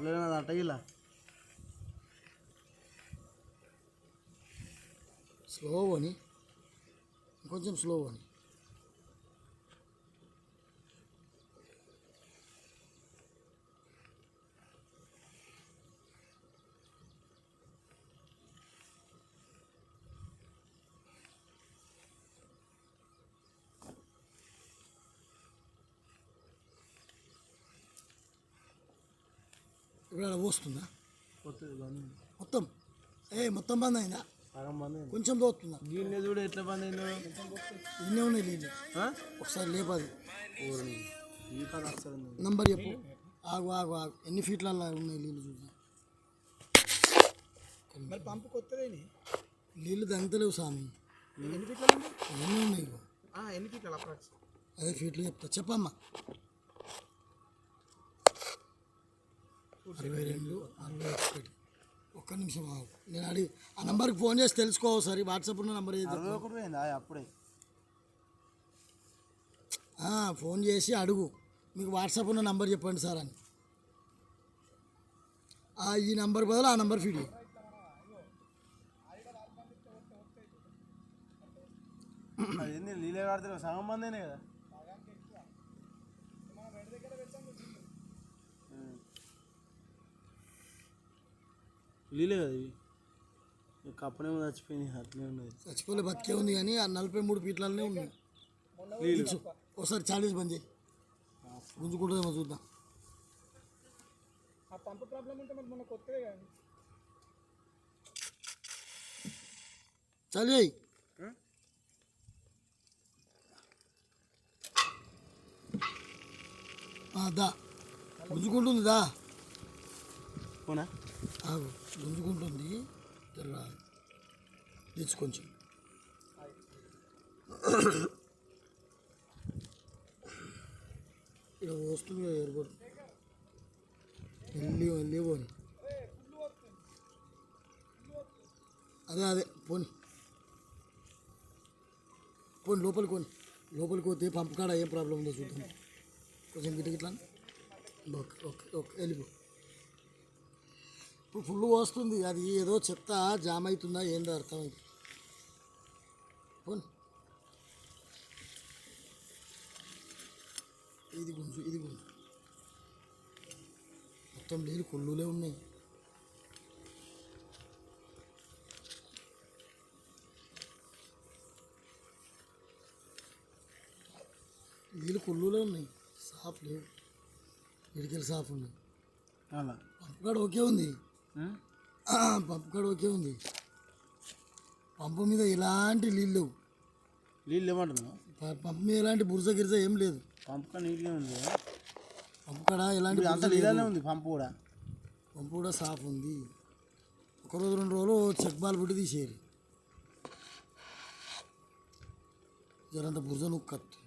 అందులో అట్టగిలా స్లో అని. కొంచెం స్లో అని. ఇప్పుడు అలా పోస్తుందా మొత్తం? ఏ మొత్తం బంద్ అయిందా? కొంచెం దోస్తుందా దీన్ని చూడు ఎట్లా బంద్ అయిందో. ఇన్నే ఉన్నాయి నీళ్ళు ఆ? ఒకసారి లేపది. నంబర్ చెప్పు. ఆగు ఆగు ఆగు. ఎన్ని ఫీట్లలో ఉన్నాయి నీళ్ళు చూద్దాం మరి పంపు కొత్తదేని నీళ్ళు దంగతలేవు స్వామి. ఎన్ని ఫీట్ల ఎన్ని ఉన్నాయి. ఎన్ని ఫీట్ల అప్రాక్స్? అదే ఫీట్లు చెప్తా. చెప్పమ్మా. అరవై రెండు అరవై ఒకటి. ఒక్క నిమిషం ఆగు. నేను అడిగి ఆ నంబర్కి ఫోన్ చేసి తెలుసుకో ఒకసారి. వాట్సాప్ ఉన్న నంబర్ అప్పుడే. ఫోన్ చేసి అడుగు. మీకు వాట్సాప్ ఉన్న నంబర్ చెప్పండి సార్ అని. ఈ నంబర్ బదులు ఆ నంబర్ ఫీడ్ కాడితే సగం కదా. నీళ్ళే కదా ఇవి ఈ కప్పనేమో చచ్చిపోయింది అట్లనే ఉన్నది చచ్చిపోలే బతికే ఉంది కానీ ఆ నలభై మూడు ఫీట్లనే ఉంది నీళ్ళు ఇచ్చు. ఒకసారి ఛాలెంజ్ బంద్ చేయి గుంజుకుంటుందేమో చూద్దాం ఆ పంపు ప్రాబ్లం ఉంటే మరి మొన్న కొత్తదే కానీ చాలు చేయి ఉం? ఆ, దా గుంజుకుంటుంది దా పోనా ఆగు గుంజుకుంటుంది తెల్ల తెచ్చు కొంచెం ఇక్కడ వస్తుంది కదా ఎయిర్పోర్ట్. వెళ్ళి వెళ్ళి పోని. అదే అదే పోని. పోని లోపలికి పోని. లోపలికి పోతే పంపు కాడ ఏం ప్రాబ్లం ఉందో చూద్దాం. కొంచెం గిట్ట గిట్లా ఓకే ఓకే ఓకే వెళ్ళిపో. ఇప్పుడు ఫుల్ వస్తుంది అది ఏదో చెత్త జామ్ అవుతుందా ఏందో అర్థమైంది. పోనీ. ఇది గుంజు ఇది గుంజు. మొత్తం నీళ్ళు కుళ్ళులే ఉన్నాయి. నీళ్ళు కుళ్ళులే ఉన్నాయి. సాఫ్ లేవు. ఇడికెళ్ళి సాఫ్ ఉన్నాయి. అలా. ఓకే ఉంది. పంపు కాడ ఓకే ఉంది. పంపు మీద ఎలాంటి నీళ్ళు లేవు. నీళ్ళు ఏమంటున్నావు పంపు మీద ఎలాంటి బురజ గిరిజ ఏం లేదు. పంపక నీళ్ళే ఉంది. పంపు కాడ ఎలాంటి అంత బురద. నీళ్ళనే ఉంది పంపు కూడా. పంపు కూడా సాఫ్ ఉంది. ఒక రోజు రెండు రోజులు చెక్ బాల్ పెట్టి తీసేయాలి. జరంత బురజ నొక్కు వస్తుంది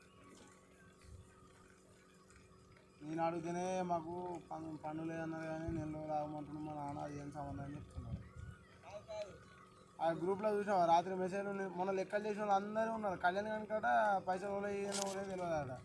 నేను అడిగితేనే మాకు పన్ను పన్ను లేదన్నారు కానీ నెల రోజులు ఆగమంటున్నాం మా నాన్న అది ఏం సంబంధం అని చెప్తున్నారు ఆ గ్రూప్లో చూసావా? రాత్రి మెసేజ్ మొన్న లెక్కలు చేసిన వాళ్ళు అందరూ ఉన్నారు. కళ్యాణ్ కనుక పైసలు ఎవరో తెలియదు